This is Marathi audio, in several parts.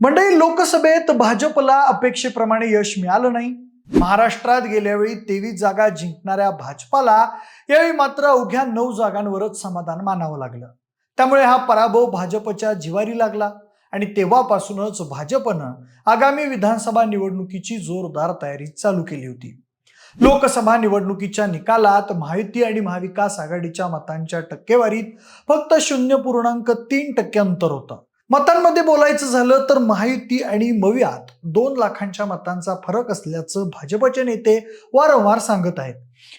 मंडळी लोकसभेत भाजपला अपेक्षेप्रमाणे यश मिळालं नाही. महाराष्ट्रात गेल्या वेळी तेवीस जागा जिंकणाऱ्या भाजपाला यावेळी मात्र अवघ्या नऊ जागांवरच समाधान मानावं लागलं. त्यामुळे हा पराभव भाजपच्या जिवारी लागला आणि तेव्हापासूनच भाजपनं आगामी विधानसभा निवडणुकीची जोरदार तयारी चालू केली होती. लोकसभा निवडणुकीच्या निकालात महायुती आणि महाविकास आघाडीच्या मतांच्या टक्केवारीत फक्त शून्य पूर्णांक तीन टक्के अंतर होतं. मतांमध्ये बोलायचं झालं तर महायुती आणि मवियात दोन लाखांच्या मतांचा फरक असल्याचं भाजपचे नेते वारंवार सांगत आहेत.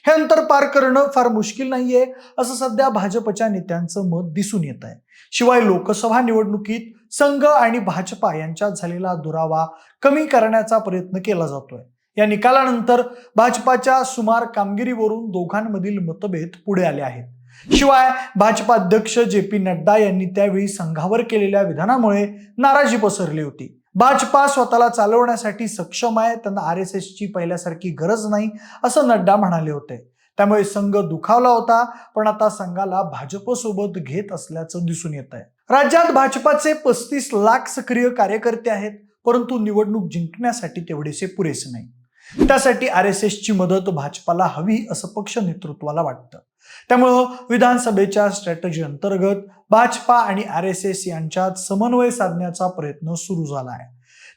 हे अंतर पार करणं फार मुश्किल नाहीये असं सध्या भाजपच्या नेत्यांचं मत दिसून येत आहे. शिवाय लोकसभा निवडणुकीत संघ आणि भाजपा यांच्यात झालेला दुरावा कमी करण्याचा प्रयत्न केला जातोय. या निकालानंतर भाजपाच्या सुमार कामगिरीवरून दोघांमधील मतभेद पुढे आले आहेत. शिवाय भाजपा अध्यक्ष जे पी नड्डा यांनी त्यावेळी संघावर केलेल्या विधानामुळे नाराजी पसरली होती. भाजपा स्वतःला चालवण्यासाठी सक्षम आहे त्यांना आर एस एसची पहिल्यासारखी गरज नाही असं नड्डा म्हणाले होते. त्यामुळे संघ दुखावला होता पण आता संघाला भाजपसोबत घेत असल्याचं दिसून येत आहे. राज्यात भाजपाचे पस्तीस लाख सक्रिय कार्यकर्ते आहेत परंतु निवडणूक जिंकण्यासाठी तेवढेसे पुरेसे नाही. त्यासाठी आर एस एसची मदत भाजपाला हवी असं पक्ष नेतृत्वाला वाटतं. त्यामुळं विधानसभेच्या स्ट्रॅटजी अंतर्गत भाजपा आणि आर एस एस यांच्यात समन्वय साधण्याचा प्रयत्न सुरू झाला आहे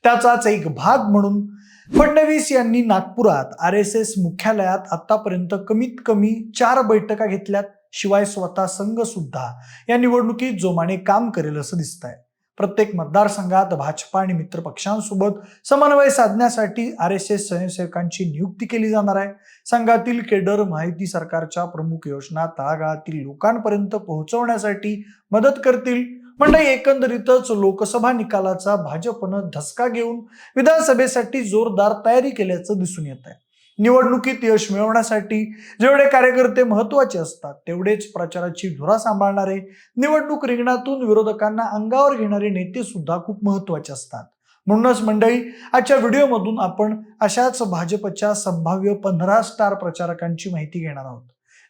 त्याचाच एक भाग म्हणून फडणवीस यांनी नागपुरात आर एस एस मुख्यालयात आतापर्यंत कमीत कमी चार बैठका घेतल्यात शिवाय स्वतः संघ सुद्धा या निवडणुकीत जोमाने काम करेल असं दिसत आहे प्रत्येक मतदारसंघात भाजपा आणि मित्र पक्षांसोबत समन्वय साधण्यासाठी आर एस एस स्वयंसेवकांची नियुक्ती केली जाणार आहे. संघातील केडर माहिती सरकारच्या प्रमुख योजना तळागाळातील लोकांपर्यंत पोहोचवण्यासाठी मदत करतील. म्हणजे एकंदरीतच लोकसभा निकालाचा भाजपनं धसका घेऊन विधानसभेसाठी जोरदार तयारी केल्याचं दिसून येत आहे. निवडणुकीत यश मिळवण्यासाठी जेवढे कार्यकर्ते महत्त्वाचे असतात तेवढेच प्रचाराची धुरा सांभाळणारे निवडणूक रिंगणातून विरोधकांना अंगावर घेणारे नेते सुद्धा खूप महत्त्वाचे असतात. म्हणूनच मंडळी आजच्या व्हिडिओमधून आपण अशाच भाजपच्या संभाव्य पंधरा स्टार प्रचारकांची माहिती घेणार आहोत.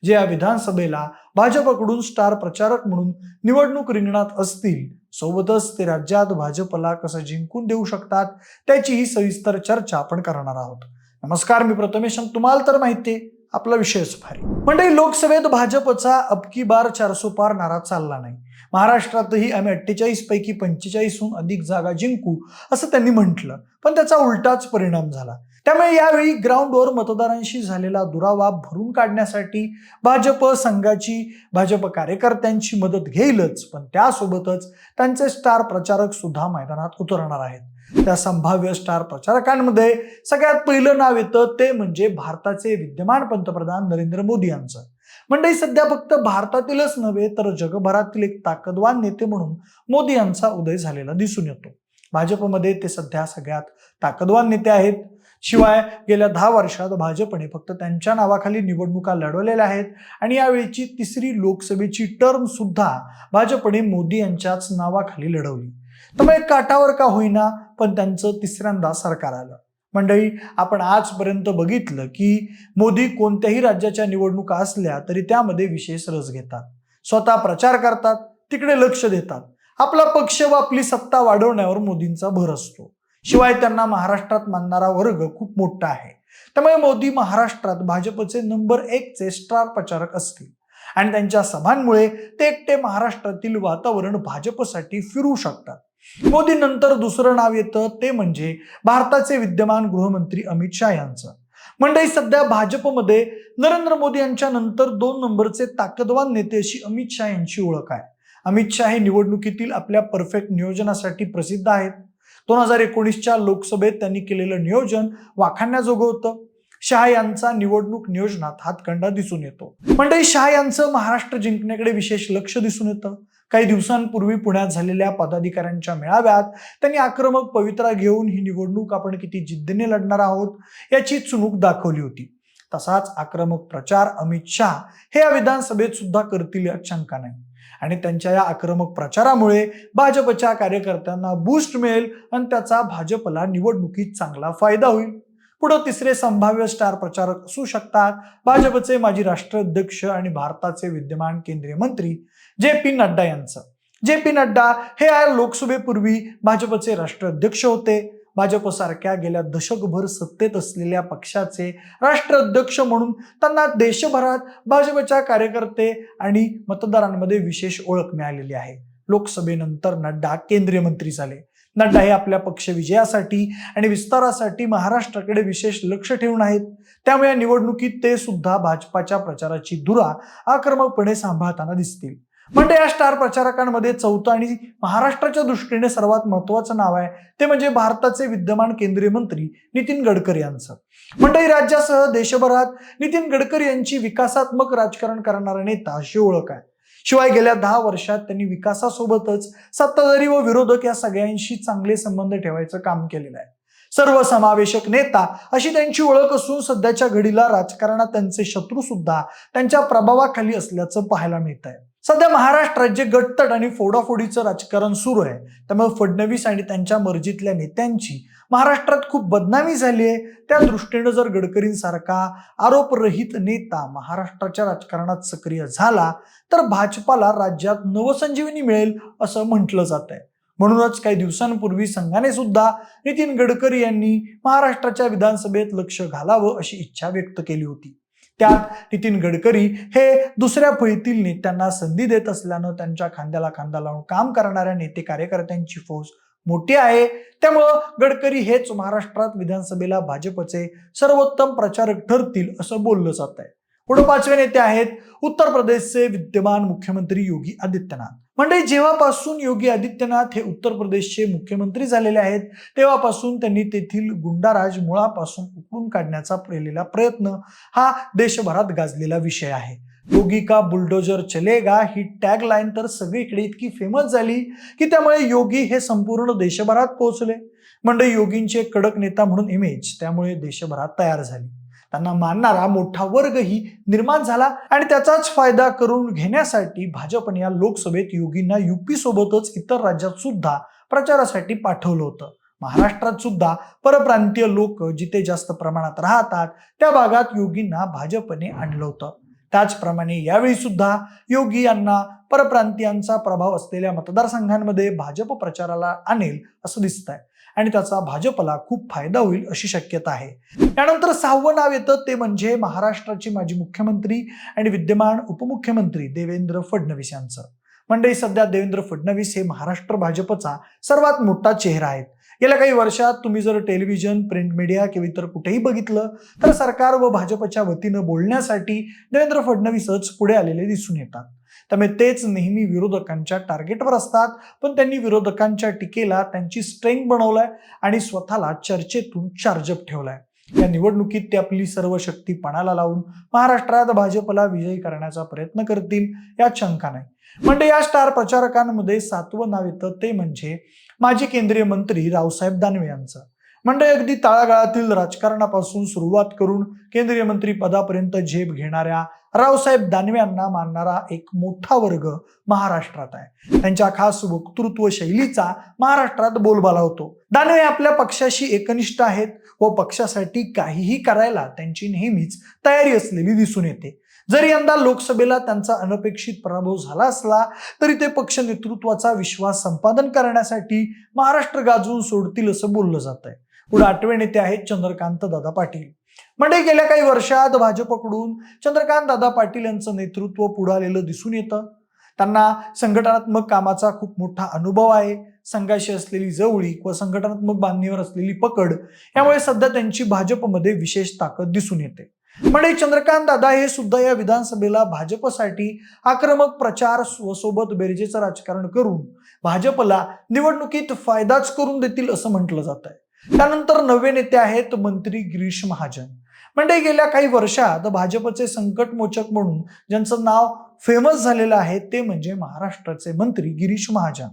जे या विधानसभेला भाजपकडून स्टार प्रचारक म्हणून निवडणूक रिंगणात असतील सोबतच ते राज्यात भाजपला कसं जिंकून देऊ शकतात त्याची ही सविस्तर चर्चा आपण करणार आहोत. नमस्कार मी प्रथमेश तुम्हाला तर माहिती आहे आपला विषयच भारी. म्हणजे लोकसभेत भाजपचा अबकी बार चारसो पार नारा चालला नाही. महाराष्ट्रातही आम्ही अठ्ठेचाळीस पैकी पंचेचाळीसहून अधिक जागा जिंकू असं त्यांनी म्हटलं. पण त्याचा उलटाच परिणाम झाला. त्यामुळे यावेळी ग्राउंडवर मतदारांशी झालेला दुरावा भरून काढण्यासाठी भाजप संघाची भाजप कार्यकर्त्यांची मदत घेईलच. पण त्यासोबतच त्यांचे स्टार प्रचारक सुद्धा मैदानात उतरणार आहेत. त्या संभाव्य स्टार प्रचारकांमध्ये सगळ्यात पहिलं नाव येतं ते म्हणजे भारताचे विद्यमान पंतप्रधान नरेंद्र मोदी यांचं. मंडळी सध्या फक्त भारतातीलच नव्हे तर जगभरातील एक ताकदवान नेते म्हणून मोदी यांचा उदय झालेला दिसून येतो. भाजपमध्ये ते सध्या सगळ्यात ताकदवान नेते आहेत. शिवाय गेल्या दहा वर्षात भाजपने फक्त त्यांच्या नावाखाली निवडणुका लढवलेल्या आहेत आणि यावेळीची तिसरी लोकसभेची टर्म सुद्धा भाजपने मोदी यांच्याच नावाखाली लढवली. त्यामुळे काटावर का होईना पण त्यांचं तिसऱ्यांदा सरकार आलं. मंडळी आपण आजपर्यंत बघितलं की मोदी कोणत्याही राज्याच्या निवडणुका असल्या तरी त्यामध्ये विशेष रस घेतात. स्वतः प्रचार करतात तिकडे लक्ष देतात. आपला पक्ष व आपली सत्ता वाढवण्यावर मोदींचा भर असतो. शिवाय त्यांना महाराष्ट्रात मानणारा वर्ग खूप मोठा आहे. त्यामुळे मोदी महाराष्ट्रात भाजपचे नंबर एकचे स्टार प्रचारक असतील. आणि त्यांच्या सभांमुळे ते एकटे महाराष्ट्रातील वातावरण भाजपसाठी फिरू शकतात. मोदींनंतर दुसरं नाव येतं ते म्हणजे भारताचे विद्यमान गृहमंत्री अमित शहा यांचं. मंडळी सध्या भाजपमध्ये नरेंद्र मोदी यांच्या नंतर दोन नंबरचे ताकदवान नेते अशी अमित शहा यांची ओळख आहे. अमित शहा हे निवडणुकीतील आपल्या परफेक्ट नियोजनासाठी प्रसिद्ध आहेत. दोन हजार एकोणीसच्या लोकसभेत त्यांनी केलेलं नियोजन वाखाणण्याजोगं होतं. शहा यांचा निवडणूक नियोजनात हातखंडा दिसून येतो. मंडळी शहा यांचं महाराष्ट्र जिंकण्याकडे विशेष लक्ष दिसून येतं. काही दिवसांपूर्वी पुण्यात झालेल्या पदाधिकाऱ्यांच्या मेळाव्यात त्यांनी आक्रमक पवित्रा घेऊन ही निवडणूक आपण किती जिद्दीने लढणार आहोत याची चुणूक दाखवली होती. तसाच आक्रमक प्रचार अमित शहा हे या विधानसभेत सुद्धा करतील यात शंका नाही. आणि त्यांच्या या आक्रमक प्रचारामुळे भाजपच्या कार्यकर्त्यांना बूस्ट मिळेल आणि त्याचा भाजपला निवडणुकीत चांगला फायदा होईल. पुढे तिसरे संभाव्य स्टार प्रचारक असू शकतात. भाजपचे माजी राष्ट्राध्यक्ष आणि भारताचे विद्यमान केंद्रीय मंत्री जे पी नड्डा यांचं. जे पी नड्डा हे या लोकसभेपूर्वी भाजपचे राष्ट्राध्यक्ष होते. भाजपसारख्या गेल्या दशकभर सत्तेत असलेल्या पक्षाचे राष्ट्राध्यक्ष म्हणून त्यांना देशभरात भाजपच्या कार्यकर्ते आणि मतदारांमध्ये विशेष ओळख मिळालेली आहे. लोकसभेनंतर नड्डा केंद्रीय मंत्री झाले. नड्डा हे आपल्या पक्ष विजयासाठी आणि विस्तारासाठी महाराष्ट्राकडे विशेष लक्ष ठेवून आहेत. त्यामुळे या निवडणुकीत ते सुद्धा भाजपाच्या प्रचाराची धुरा आक्रमकपणे सांभाळताना दिसतील. म्हणजे या स्टार प्रचारकांमध्ये चौथं आणि महाराष्ट्राच्या दृष्टीने सर्वात महत्वाचं नाव आहे. ते म्हणजे भारताचे विद्यमान केंद्रीय मंत्री नितीन गडकरी यांचं. म्हणजे मंडळी राज्यासह देशभरात नितीन गडकरी यांची विकासात्मक राजकारण करणारा नेता अशी ओळख आहे. शिवाय गेल्या दहा वर्षात त्यांनी विकासासोबतच सत्ताधारी व विरोधक या सगळ्यांशी चांगले संबंध ठेवायचं काम केलेलं आहे. सर्वसमावेशक नेता अशी त्यांची ओळख असून सध्याच्या घडीला राजकारणात त्यांचे शत्रू सुद्धा त्यांच्या प्रभावाखाली असल्याचं पाहायला मिळत आहे सध्या महाराष्ट्रात जे गटतट आणि फोडाफोडीचं राजकारण सुरू आहे. त्यामुळे फडणवीस आणि त्यांच्या मर्जीतल्या नेत्यांची महाराष्ट्रात खूप बदनामी झाली आहे. त्या दृष्टीनं जर गडकरींसारखा आरोपरहित नेता महाराष्ट्राच्या राजकारणात सक्रिय झाला तर भाजपाला राज्यात नवसंजीवनी मिळेल असं म्हटलं जात आहे. म्हणूनच काही दिवसांपूर्वी संघाने सुद्धा नितीन गडकरी यांनी महाराष्ट्राच्या विधानसभेत लक्ष घालावं अशी इच्छा व्यक्त केली होती. त्यात नितीन गडकरी हे दुसऱ्या फळीतील नेत्यांना संधी देत असल्यानं त्यांच्या खांद्याला खांदा लावून काम करणाऱ्या नेते कार्यकर्त्यांची फौज मोठी आहे. त्यामुळं गडकरी हेच महाराष्ट्रात विधानसभेला भाजपचे सर्वोत्तम प्रचारक ठरतील असं बोललं जात आहे. पुढे पाचवे नेते आहेत उत्तर प्रदेशचे विद्यमान मुख्यमंत्री योगी आदित्यनाथ. म्हणजे जेव्हापासून योगी आदित्यनाथ हे उत्तर प्रदेशचे मुख्यमंत्री झालेले आहेत तेव्हापासून त्यांनी तेथील गुंडाराज मुळापासून उकळून काढण्याचा केलेला प्रयत्न हा देशभरात गाजलेला विषय आहे. योगी का बुलडोजर चलेगा? ही टॅग लाईन तर सगळीकडे इतकी फेमस झाली की त्यामुळे योगी हे संपूर्ण देशभरात पोहोचले. म्हणजे योगींचे कडक नेता म्हणून इमेज त्यामुळे देशभरात तयार झाली. त्यांना मानणारा मोठा वर्गही निर्माण झाला आणि त्याचाच फायदा करून घेण्यासाठी भाजपने या लोकसभेत योगींना युपी सोबतच इतर राज्यात सुद्धा प्रचारासाठी पाठवलं होतं. महाराष्ट्रात सुद्धा परप्रांतीय लोक जिथे जास्त प्रमाणात राहतात त्या भागात योगींना भाजपने आणलं होतं. त्याचप्रमाणे यावेळी सुद्धा योगी यांना परप्रांतीयांचा प्रभाव असलेल्या मतदारसंघांमध्ये भाजप प्रचाराला आणेल असं दिसत आहे आणि त्याचा भाजपला खूप फायदा होईल अशी शक्यता आहे. त्यानंतर सहावं नाव येतं ते म्हणजे महाराष्ट्राचे माजी मुख्यमंत्री आणि विद्यमान उपमुख्यमंत्री देवेंद्र फडणवीस यांचं. मंडळी सध्या देवेंद्र फडणवीस हे महाराष्ट्र भाजपचा सर्वात मोठा चेहरा आहेत. गेल्या काही वर्षात तुम्ही जर टेलिव्हिजन प्रिंट मीडिया किंवा इतर कुठेही बघितलं तर सरकार व भाजपच्या वतीनं बोलण्यासाठी देवेंद्र फडणवीसच पुढे आलेले दिसून येतात. त्यामुळे तेच नेहमी विरोधकांच्या टार्गेटवर असतात. पण त्यांनी विरोधकांच्या टीकेला त्यांची स्ट्रेंग बनवलाय आणि स्वतःला चर्चेतून चार्जअप ठेवलाय. या निवडणुकीत ते आपली सर्व शक्ती पणाला लावून महाराष्ट्रात भाजपला विजयी करण्याचा प्रयत्न करतील यात शंका नाही. म्हणजे या स्टार प्रचारकांमध्ये सातवं नाव येतं ते म्हणजे माजी केंद्रीय मंत्री रावसाहेब दानवे यांचं. म्हणजे अगदी तळागाळातील राजकारणापासून सुरुवात करून केंद्रीय मंत्री पदापर्यंत झेप घेणाऱ्या रावसाहेब दानवे यांना मानणारा एक मोठा वर्ग महाराष्ट्रात आहे. त्यांच्या खास वक्तृत्व शैलीचा महाराष्ट्रात बोलबाला होतो. दानवे आपल्या पक्षाशी एकनिष्ठ आहेत व पक्षासाठी काहीही करायला त्यांची नेहमीच तयारी असलेली दिसून येते. जरी यंदा लोकसभेला त्यांचा अनपेक्षित पराभव झाला असला तरी ते पक्ष नेतृत्वाचा विश्वास संपादन करण्यासाठी महाराष्ट्र गाजवून सोडतील असं बोललं जात आहे पुढे आठवे नेते आहेत चंद्रकांत दादा पाटील. म्हणजे गेल्या काही वर्षात भाजपकडून चंद्रकांत दादा पाटील यांचं नेतृत्व पुढे आलेलं दिसून येतं. त्यांना संघटनात्मक कामाचा खूप मोठा अनुभव आहे. संघाशी असलेली जवळीक व संघटनात्मक बांधणीवर असलेली पकड यामुळे सध्या त्यांची भाजपमध्ये विशेष ताकद दिसून येते. म्हणजे चंद्रकांत दादा हे सुद्धा या विधानसभेला भाजपसाठी आक्रमक प्रचार व सोबत बेरजेचं राजकारण करून भाजपला निवडणुकीत फायदाच करून देतील असं म्हटलं जात आहे त्यानंतर नवे नेते आहेत मंत्री गिरीश महाजन. म्हणजे गेल्या काही वर्षात भाजपचे संकटमोचक म्हणून ज्यांचं नाव फेमस झालेलं आहे ते म्हणजे महाराष्ट्राचे मंत्री गिरीश महाजन.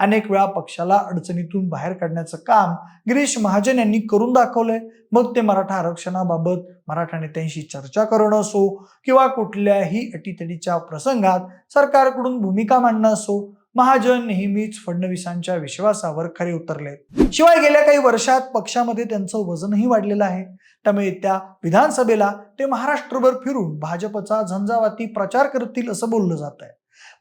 अनेक वेळा पक्षाला अडचणीतून बाहेर काढण्याचं काम गिरीश महाजन यांनी करून दाखवलंय. मग ते मराठा आरक्षणाबाबत मराठा नेत्यांशी चर्चा करणं असो किंवा कुठल्याही अटीतटीच्या प्रसंगात सरकारकडून भूमिका मांडणं असो महाजन नेहमीच फडणवीसांच्या विश्वासावर खरे उतरले. शिवाय गेल्या काही वर्षात पक्षामध्ये त्यांचं वजनही वाढलेलं आहे. त्यामुळे त्या विधानसभेला ते महाराष्ट्रभर फिरून भाजपचा झंझावाती प्रचार करतील असं बोललं जात आहे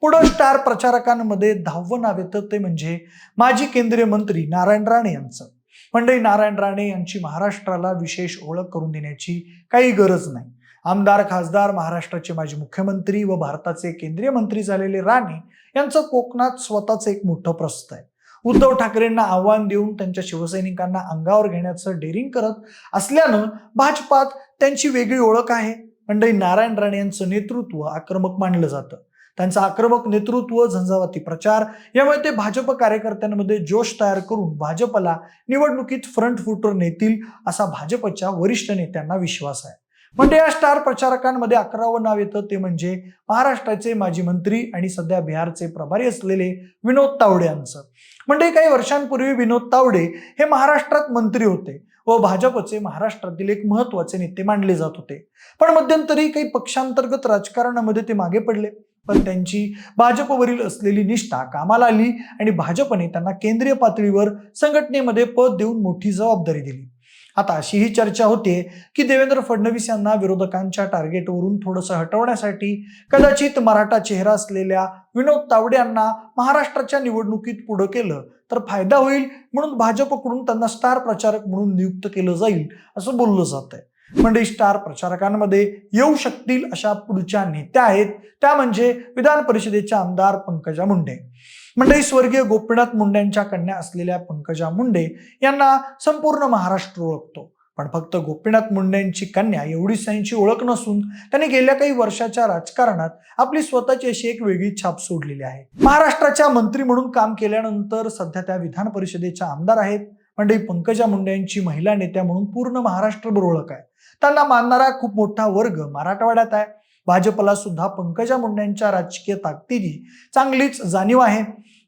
पुढं स्टार प्रचारकांमध्ये दहावं नाव येतं ते म्हणजे माजी केंद्रीय मंत्री नारायण राणे यांचं. मंडळी नारायण राणे यांची महाराष्ट्राला विशेष ओळख करून देण्याची काही गरज नाही. आमदार खासदार महाराष्ट्राचे माजी मुख्यमंत्री व भारताचे केंद्रीय मंत्री झालेले राणे यांचं कोकणात स्वतःच एक मोठं प्रस्त आहे. उद्धव ठाकरेंना आव्हान देऊन त्यांच्या शिवसैनिकांना अंगावर घेण्याचं डेअरिंग करत असल्यानं भाजपात त्यांची वेगळी ओळख आहे. मंडळी नारायण राणे यांचं नेतृत्व आक्रमक मानलं जातं. त्यांचं आक्रमक नेतृत्व झंझावाती प्रचार यामुळे ते भाजप कार्यकर्त्यांमध्ये जोश तयार करून भाजपला निवडणुकीत फ्रंट फुटर नेतील असा भाजपच्या वरिष्ठ नेत्यांना विश्वास आहे. म्हणजे या स्टार प्रचारकांमध्ये अकरावं नाव येतं. ते म्हणजे महाराष्ट्राचे माजी मंत्री आणि सध्या बिहारचे प्रभारी असलेले विनोद तावडे यांचं. म्हणजे काही वर्षांपूर्वी विनोद तावडे हे महाराष्ट्रात मंत्री होते व भाजपचे महाराष्ट्रातील एक महत्त्वाचे नेते मानले जात होते. पण मध्यंतरी काही पक्षांतर्गत राजकारणामध्ये ते मागे पडले. पण त्यांची भाजपवरील असलेली निष्ठा कामाला आली आणि भाजपने त्यांना केंद्रीय पातळीवर संघटनेमध्ये पद देऊन मोठी जबाबदारी दिली. आता अशी ही चर्चा होते की देवेंद्र फडणवीस यांना विरोधकांच्या टार्गेटवरून थोडंसं हटवण्यासाठी कदाचित मराठा चेहरा असलेल्या विनोद तावडे यांना महाराष्ट्राच्या निवडणुकीत पुढं केलं तर फायदा होईल म्हणून भाजपकडून त्यांना स्टार प्रचारक म्हणून नियुक्त केलं जाईल असं बोललं जात आहे म्हणजे स्टार प्रचारकांमध्ये येऊ शकतील अशा पुढच्या नेत्या आहेत त्या म्हणजे विधान परिषदेच्या आमदार पंकजा मुंडे. मंडळी स्वर्गीय गोपीनाथ मुंडेंच्या कन्या असलेल्या पंकजा मुंडे यांना संपूर्ण महाराष्ट्र ओळखतो. पण फक्त गोपीनाथ मुंडेंची कन्या एवढीच त्यांची ओळख नसून त्यांनी गेल्या काही वर्षाच्या राजकारणात आपली स्वतःची अशी एक वेगळी छाप सोडलेली आहे. महाराष्ट्राच्या मंत्री म्हणून काम केल्यानंतर सध्या त्या विधान परिषदेच्या आमदार आहेत. म्हणजे पंकजा मुंडे यांची महिला नेत्या म्हणून पूर्ण महाराष्ट्रभर ओळख आहे. त्यांना मानणारा खूप मोठा वर्ग मराठवाड्यात आहे. भाजपला सुद्धा पंकजा मुंडेंच्या राजकीय ताकदीची चांगलीच जाणीव आहे.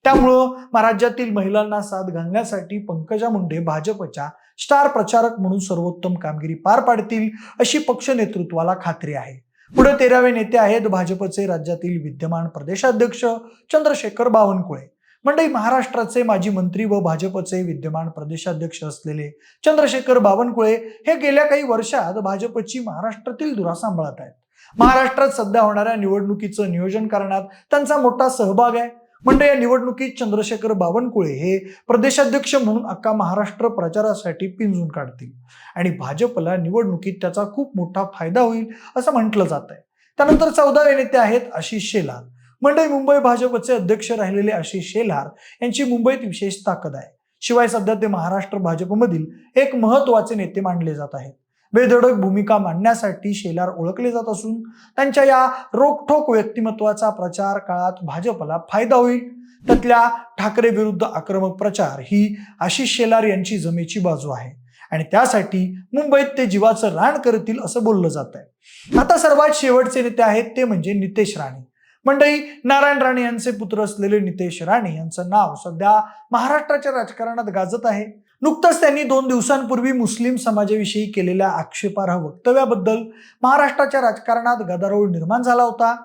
त्यामुळं राज्यातील महिलांना साथ घालण्यासाठी पंकजा मुंडे भाजपच्या स्टार प्रचारक म्हणून सर्वोत्तम कामगिरी पार पाडतील अशी पक्ष नेतृत्वाला खात्री आहे. पुढे तेरावे नेते आहेत भाजपचे राज्यातील विद्यमान प्रदेशाध्यक्ष चंद्रशेखर बावनकुळे. मंडई महाराष्ट्राचे माजी मंत्री व भाजपचे विद्यमान प्रदेशाध्यक्ष असलेले चंद्रशेखर बावनकुळे हे गेल्या काही वर्षात भाजपची महाराष्ट्रातील धुरा सांभाळत आहेत. महाराष्ट्रात सध्या होणाऱ्या निवडणुकीचं नियोजन करण्यात त्यांचा मोठा सहभाग आहे. म्हणजे या निवडणुकीत चंद्रशेखर बावनकुळे हे प्रदेशाध्यक्ष म्हणून अख्खा महाराष्ट्र प्रचारासाठी पिंजून काढतील. आणि भाजपला निवडणुकीत त्याचा खूप मोठा फायदा होईल असं म्हटलं जात आहे. त्यानंतर चौदावे नेते आहेत आशिष शेलार. मंडई मुंबई भाजपचे अध्यक्ष राहिलेले आशिष शेलार यांची मुंबईत विशेष ताकद आहे. शिवाय सध्या ते महाराष्ट्र भाजपमधील एक महत्त्वाचे नेते मानले जात आहेत. बेधडक भूमिका मांडण्यासाठी शेलार ओळखले जात असून त्यांच्या या रोखठोक व्यक्तिमत्वाचा प्रचार काळात भाजपला फायदा होईल. त्यातल्या ठाकरे विरुद्ध आक्रमक प्रचार ही आशिष शेलार यांची जमेची बाजू आहे. आणि त्यासाठी मुंबईत ते जीवाचं रान करतील असं बोललं जात आहे आता सर्वात शेवटचे नेते आहेत ते म्हणजे नितेश राणे. मंडळी नारायण राणे यांचे पुत्र असलेले नितेश राणे यांचं नाव सध्या महाराष्ट्राच्या राजकारणात गाजत आहे. नुकतंच त्यांनी दोन दिवसांपूर्वी मुस्लिम समाजाविषयी केलेल्या आक्षेपार्ह वक्तव्याबद्दल महाराष्ट्राच्या राजकारणात गदारोळ निर्माण झाला होता.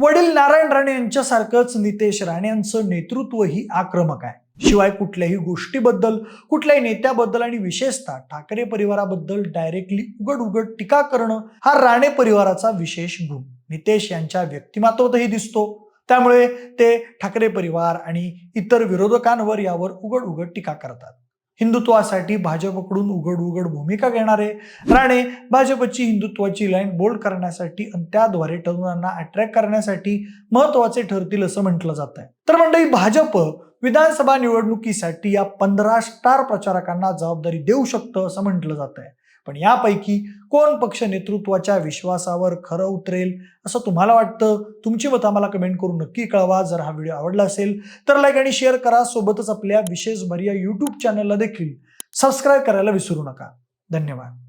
वडील नारायण राणे यांच्यासारखंच नितेश राणे यांचं नेतृत्वही आक्रमक आहे. शिवाय कुठल्याही गोष्टीबद्दल कुठल्याही नेत्याबद्दल आणि विशेषतः ठाकरे परिवाराबद्दल डायरेक्टली उघड उघड टीका करणं हा राणे परिवाराचा विशेष गुण. नितेश यांच्या व्यक्तिमत्वातही दिसतो. त्यामुळे ते ठाकरे परिवार आणि इतर विरोधकांवर यावर उघड उघड टीका करतात. हिंदुत्वासाठी भाजपकडून उघड उघड भूमिका घेणारे राणे भाजपची हिंदुत्वाची लाईन बोल्ड करण्यासाठी आणि त्याद्वारे तरुणांना अट्रॅक्ट करण्यासाठी महत्त्वाचे ठरतील असं म्हटलं जात आहे तर मंडळी भाजप विधानसभा निवडणुकीसाठी या पंधरा स्टार प्रचारकांना जबाबदारी देऊ शकतं असं म्हटलं जात आहे पण यापैकी कोण पक्ष नेतृत्वाच्या विश्वासावर खरं उतरेल असं तुम्हाला वाटतं? तुमची मतं आम्हाला कमेंट करून नक्की कळवा. जर हा व्हिडिओ आवडला असेल तर लाईक आणि शेअर करा. सोबतच आपल्या विशेष भर या यूट्यूब चॅनलला देखील सबस्क्राईब करायला विसरू नका. धन्यवाद.